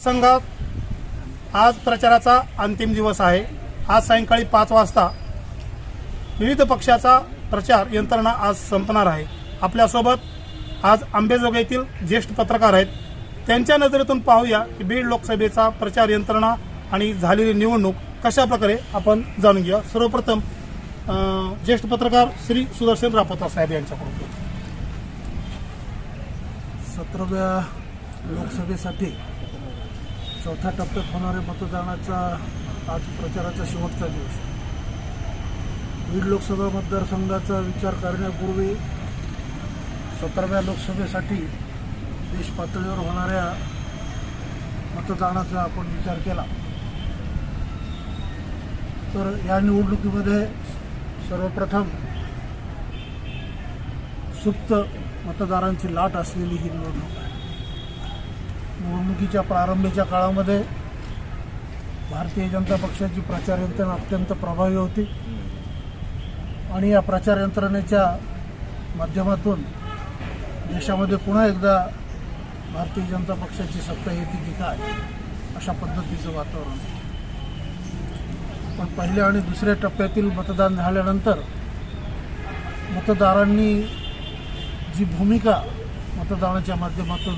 संघात आज प्रचाराचा अंतिम दिवस आहे. आज सायंकाळी पाच वाजता विविध पक्षाचा प्रचार यंत्रणा आज संपणार आहे. आपल्यासोबत आज आंबेजोगाईतील येथील ज्येष्ठ पत्रकार आहेत. त्यांच्या नजरेतून पाहूया की बीड लोकसभेचा प्रचार यंत्रणा आणि झालेली निवडणूक कशा प्रकारे आपण जाणून घेऊया. सर्वप्रथम ज्येष्ठ पत्रकार श्री सुदर्शन रापोता साहेब यांच्याकडून. सतराव्या लोकसभेसाठी चौथ्या टप्प्यात होणाऱ्या मतदानाचा आज प्रचाराचा शेवटचा दिवस. बीड लोकसभा मतदारसंघाचा विचार करण्यापूर्वी सतराव्या लोकसभेसाठी देश पातळीवर होणाऱ्या मतदानाचा आपण विचार केला. तर या निवडणुकीमध्ये सर्वप्रथम सुप्त मतदारांची लाट असलेली ही निवडणूक आहे. निवडणुकीच्या प्रारंभीच्या काळामध्ये भारतीय जनता पक्षाची प्रचार यंत्रणा अत्यंत प्रभावी होती. आणि या प्रचार यंत्रणेच्या माध्यमातून देशामध्ये पुन्हा एकदा भारतीय जनता पक्षाची सत्ता येते की काय? अशा पद्धतीचं वातावरण. पण पहिल्या आणि दुसऱ्या टप्प्यातील मतदान झाल्यानंतर मतदारांनी जी भूमिका मतदानाच्या माध्यमातून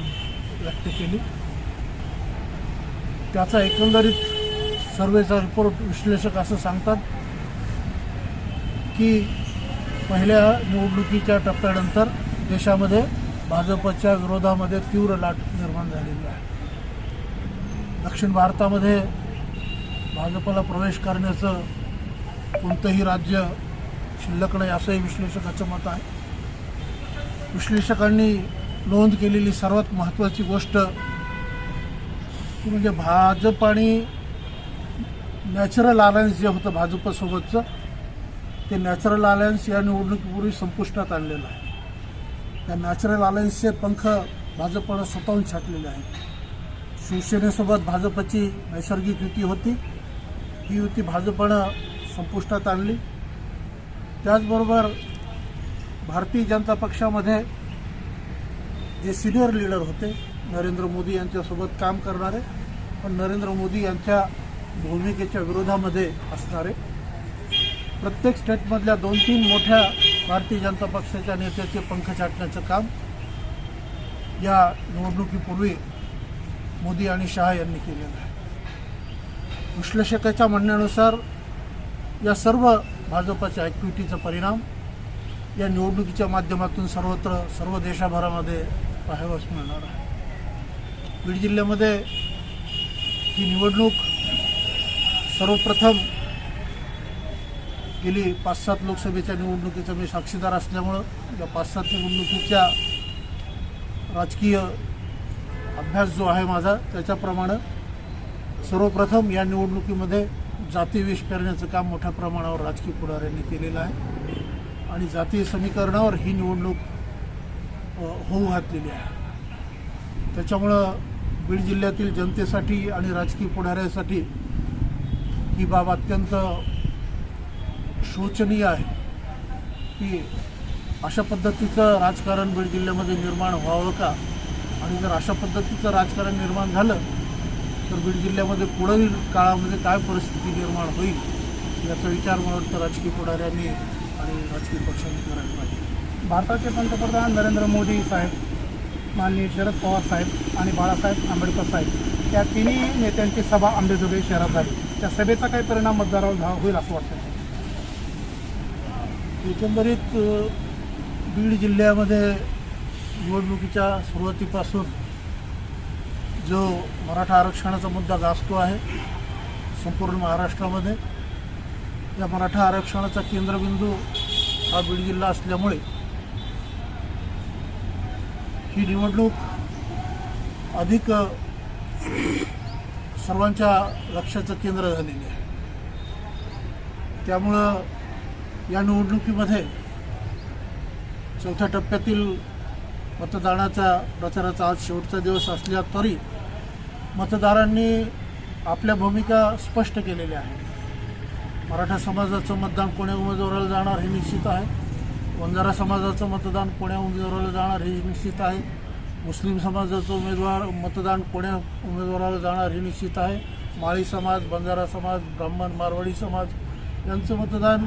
व्यक्त केली. त्याचा एकंदरीत सर्वेचा रिपोर्ट विश्लेषक असं सांगतात की पहिल्या निवडणुकीच्या टप्प्यानंतर देशामध्ये भाजपच्या विरोधामध्ये तीव्र लाट निर्माण झालेली आहे. दक्षिण भारतामध्ये भाजपला प्रवेश करण्याचं कोणतंही राज्य शिल्लक नाही असंही विश्लेषकाचं मत आहे. विश्लेषकांनी नोंद केलेली सर्वात महत्त्वाची गोष्ट म्हणजे भाजप आणि नॅचरल अलायन्स जे होतं भाजपसोबतचं ते नॅचरल अलायन्स या निवडणुकीपूर्वी संपुष्टात आणलेलं आहे. त्या नॅचरल अलायन्सचे पंख भाजपनं स्वतःहून छाटलेले आहेत. शिवसेनेसोबत भाजपची नैसर्गिक युती होती. ही युती भाजपनं संपुष्टात आणली. त्याचबरोबर भारतीय जनता पक्षामध्ये जे सिनियर लीडर होते नरेंद्र मोदी यांच्यासोबत काम करणारे पण नरेंद्र मोदी यांच्या भूमिकेच्या विरोधामध्ये असणारे. प्रत्येक स्टेटमधल्या दोन तीन मोठ्या भारतीय जनता पक्षाच्या नेत्याचे पंख छाटण्याचं काम या निवडणुकीपूर्वी मोदी आणि शहा यांनी केलेलं आहे. विश्लेषकाच्या म्हणण्यानुसार या सर्व भाजपाच्या ॲक्टिव्हिटीचा परिणाम या निवडणुकीच्या माध्यमातून सर्वत्र सर्व देशाभरामध्ये पाहावयास मिळणार आहे. बीड जिल्ह्यामध्ये ही निवडणूक सर्वप्रथम गेली पाच सात लोकसभेच्या निवडणुकीचा मी साक्षीदार असल्यामुळं या पाच सात निवडणुकीच्या राजकीय अभ्यास जो आहे माझा त्याच्याप्रमाणे सर्वप्रथम या निवडणुकीमध्ये जातीविष करण्याचं काम मोठ्या प्रमाणावर राजकीय पुढाऱ्यांनी केलेलं आहे. आणि जातीय समीकरणावर ही निवडणूक होऊ घातलेली आहे. त्याच्यामुळं बीड जिल्ह्यातील जनतेसाठी आणि राजकीय पुढाऱ्यासाठी ही बाब अत्यंत शोचनीय आहे की अशा पद्धतीचं राजकारण बीड जिल्ह्यामध्ये निर्माण व्हावं का? आणि जर अशा पद्धतीचं राजकारण निर्माण झालं तर बीड जिल्ह्यामध्ये पुढील काळामध्ये काय परिस्थिती निर्माण होईल याचा विचार मला वाटतं राजकीय पुढाऱ्यांनी आणि राजकीय पक्षांनी करायला पाहिजे. भारताचे पंतप्रधान नरेंद्र मोदी साहेब माननीय शरद पवार साहेब आणि बाळासाहेब आंबेडकर साहेब या तिन्ही नेत्यांची सभा आंबेजोगाई शहरात झाली. त्या सभेचा काही परिणाम मतदारावर झा- होईल असं वाटतं एकंदरीत बीड जिल्ह्यामध्ये निवडणुकीच्या सुरुवातीपासून जो मराठा आरक्षणाचा मुद्दा गाजतो आहे संपूर्ण महाराष्ट्रामध्ये या मराठा आरक्षणाचा केंद्रबिंदू हा बीड जिल्हा असल्यामुळे ही निवडणूक अधिक सर्वांच्या लक्षाचं केंद्र झालेली आहे. त्यामुळं या निवडणुकीमध्ये चौथ्या टप्प्यातील मतदानाचा प्रचाराचा आज शेवटचा दिवस असला तरी मतदारांनी आपल्या भूमिका स्पष्ट केलेल्या आहेत. मराठा समाजाचं मतदान कोण्या उमेदवाराला जाणार हे निश्चित आहे. वंजारा समाजाचं मतदान कोण्या उमेदवाराला जाणार हे निश्चित आहे. मुस्लिम समाजाचं उमेदवार मतदान कोण्या उमेदवाराला जाणार हे निश्चित आहे. माळी समाज बंजारा समाज ब्राह्मण मारवाडी समाज यांचं मतदान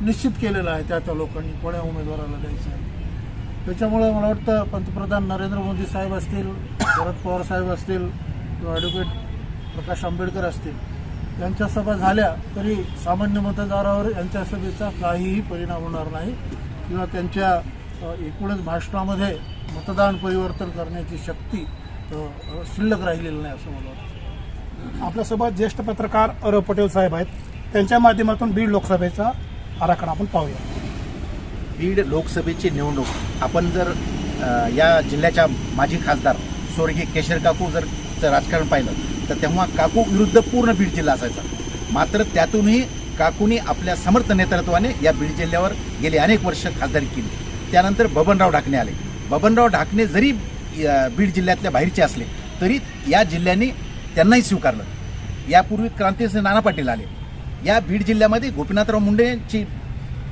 निश्चित केलेलं आहे त्या त्या लोकांनी कोण्या उमेदवाराला द्यायचं आहे. त्याच्यामुळे मला वाटतं पंतप्रधान नरेंद्र मोदी साहेब असतील शरद पवार साहेब असतील किंवा ॲडव्होकेट प्रकाश आंबेडकर असतील यांच्या सभा झाल्या तरी सामान्य मतदारावर यांच्या सभेचा काहीही परिणाम होणार नाही. किंवा त्यांच्या एकूणच भाषणामध्ये मतदान परिवर्तन करण्याची शक्ती शिल्लक राहिलेली नाही असं मला वाटतं. आपल्यासोबत ज्येष्ठ पत्रकार अर पटेल साहेब आहेत. त्यांच्या माध्यमातून बीड लोकसभेचा आराखडा आपण पाहूया. बीड लोकसभेची निवडणूक. आपण जर या जिल्ह्याच्या माजी खासदार स्वर्गीय केशर काकू जर राजकारण पाहिलं तर तेव्हा काकू विरुद्ध पूर्ण बीड जिल्हा असायचा. मात्र त्यातूनही काकूनी आपल्या समर्थ नेतृत्वाने या बीड जिल्ह्यावर गेले अनेक वर्ष खासदारी केली. त्यानंतर बबनराव ढाकणे आले. बबनराव ढाकणे जरी बीड जिल्ह्यातल्या बाहेरचे असले तरी या जिल्ह्याने त्यांनाही स्वीकारलं. यापूर्वी क्रांतीसिंह नाना पाटील आले. या बीड जिल्ह्यामध्ये गोपीनाथराव मुंडेची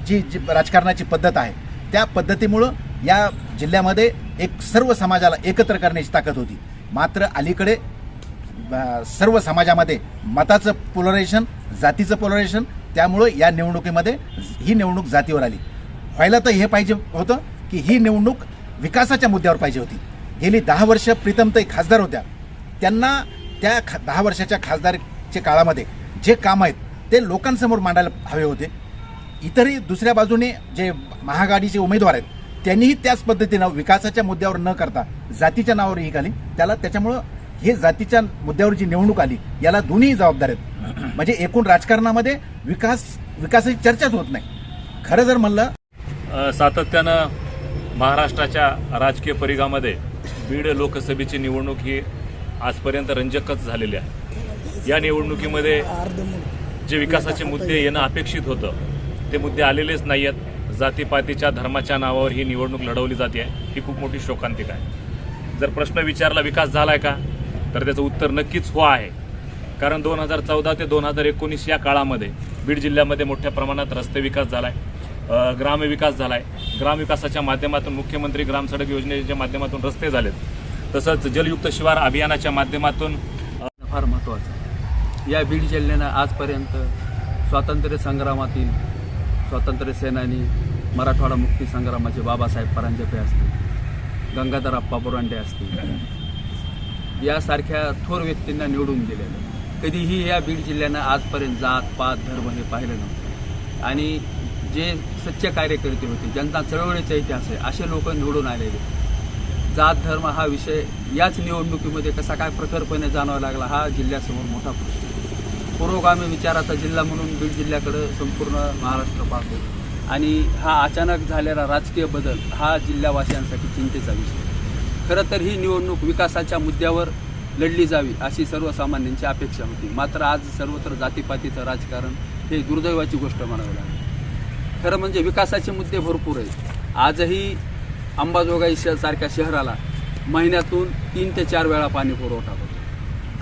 जी जी राजकारणाची पद्धत आहे त्या पद्धतीमुळं या जिल्ह्यामध्ये एक सर्व समाजाला एकत्र करण्याची ताकद होती. मात्र अलीकडे सर्व समाजामध्ये मताचं पोलरायझेशन जातीचं पोलरायझेशन त्यामुळं या निवडणुकीमध्ये ही निवडणूक जातीवर आली. व्हायला तर हे पाहिजे होतं की ही निवडणूक विकासाच्या मुद्द्यावर पाहिजे होती. गेली दहा वर्ष प्रीतमताई खासदार होत्या. त्यांना त्या खा दहा वर्षाच्या खासदारच्या काळामध्ये जे काम आहेत ते लोकांसमोर मांडायला हवे होते. इतरही दुसऱ्या बाजूने जे महागाडीचे उमेदवार आहेत त्यांनीही त्याच पद्धतीनं विकासाच्या मुद्द्यावर न करता जातीच्या नावावर ही आली त्याला त्याच्यामुळं हे जातीच्या मुद्द्यावर जी निवडणूक आली याला दोन्ही जबाबदार आहेत. म्हणजे एकूण राजकारणामध्ये विकास विकासाची चर्चाच होत नाही. खरं जर म्हणलं सातत्यानं महाराष्ट्राच्या राजकीय परिघामध्ये बीड लोकसभेची निवडणूक ही आजपर्यंत रंजकच झालेली आहे. या निवडणुकीमध्ये जे विकासाचे मुद्दे येणं अपेक्षित होतं ते मुद्दे आलेलेच नाही आहेत जातीपातीच्या धर्माच्या नावावर ही निवडणूक लढवली जाते. ही खूप मोठी शोकांतिका आहे. जर प्रश्न विचारला विकास झालाय का? तर त्याचं उत्तर नक्कीच हो आहे. कारण दोन हजार चौदा ते दोन हजार एकोणीस या काळामध्ये बीड जिल्ह्यामध्ये मोठ्या प्रमाणात रस्ते विकास झालाय विकास ग्रामविकास आहे ग्रामविकासाच्या माध्यमातून मुख्यमंत्री ग्राम सडक योजनेच्या माध्यमातून रस्ते झालेत. तसंच जलयुक्त शिवार अभियानाच्या माध्यमातून फार महत्त्वाचं आहे. या बीड जिल्ह्यानं आजपर्यंत स्वातंत्र्य संग्रामातील स्वातंत्र्य सेनानी मराठवाडा मुक्ती संग्रामाचे बाबासाहेब परांजपे असतील गंगाधर अप्पा बोरांडे असतील यासारख्या थोर व्यक्तींना निवडून दिलेलं कधीही या बीड जिल्ह्यानं आजपर्यंत जात पात धर्म हे पाहिलं नव्हतं. आणि जे सच्चे कार्यकर्ते होते जनता चळवळीचा इतिहास आहे असे लोक निवडून आलेले जात धर्म हा विषय याच निवडणुकीमध्ये कसा काय प्रखरपणे जाणवा लागला हा जिल्ह्यासमोर मोठा प्रश्न पुरोगामी विचाराचा जिल्हा म्हणून बीड जिल्ह्याकडं संपूर्ण महाराष्ट्र पाहतो. आणि हा अचानक झालेला राजकीय बदल हा जिल्हावासियांसाठी चिंतेचा विषय आहे. खरं तर ही निवडणूक विकासाच्या मुद्द्यावर लढली जावी अशी सर्वसामान्यांची अपेक्षा होती. मात्र आज सर्वत्र जातीपातीचं राजकारण हे दुर्दैवाची गोष्ट म्हणावी लागली. खरं म्हणजे विकासाचे मुद्दे भरपूर आहेत. आजही अंबाजोगाई श सारख्या शहराला महिन्यातून तीन ते चार वेळा पाणी पुरवठा होतो.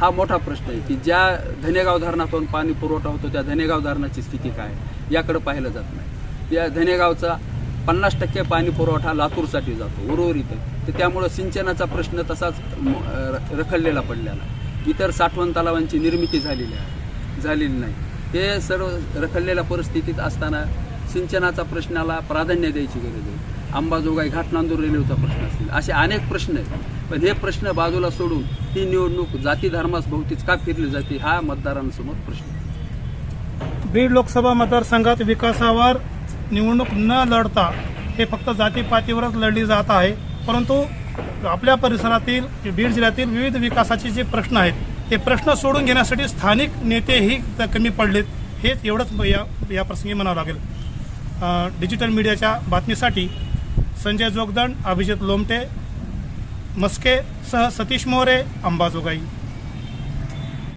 हा मोठा प्रश्न आहे की ज्या धनेगाव धरणातून पाणी पुरवठा होतो त्या धनेगाव धरणाची स्थिती काय? याकडे पाहिलं जात नाही. या धनेगावचा पन्नास टक्के पाणी पुरवठा लातूरसाठी जातो उर्वरित आहे. तर त्यामुळं सिंचनाचा प्रश्न तसाच रखडलेला पडलेला इतर साठवण तलावांची निर्मिती झालेली आहे. झालेली नाही. हे सर्व रखडलेल्या परिस्थितीत असताना सिंचनाचा प्रश्नाला प्राधान्य द्यायची गरज आहे. अंबाजोगाई घाटनांदूर रेल्वेचा प्रश्न असतील असे अनेक प्रश्न आहेत. पण हे प्रश्न बाजूला सोडून ती निवडणूक जाती धर्मास भोवतीच का फिरली जाते हा मतदारांसमोर प्रश्न आहे. बीड लोकसभा मतदारसंघात विकासावर निवडणूक न लढता हे फक्त जातीपातीवरच लढली जात आहे. परंतु आपल्या परिसरातील बीड जिल्ह्यातील विविध विकासाचे जे प्रश्न आहेत ते प्रश्न सोडून घेण्यासाठी स्थानिक नेतेही कमी पडलेत. हेच एवढंच या या प्रसंगी म्हणावं लागेल. डिजिटल मीडियाच्या बातमीसाठी संजय जोगदंड अभिजित लोमटे मस्के सह सतीश मोरे अंबाजोगाई.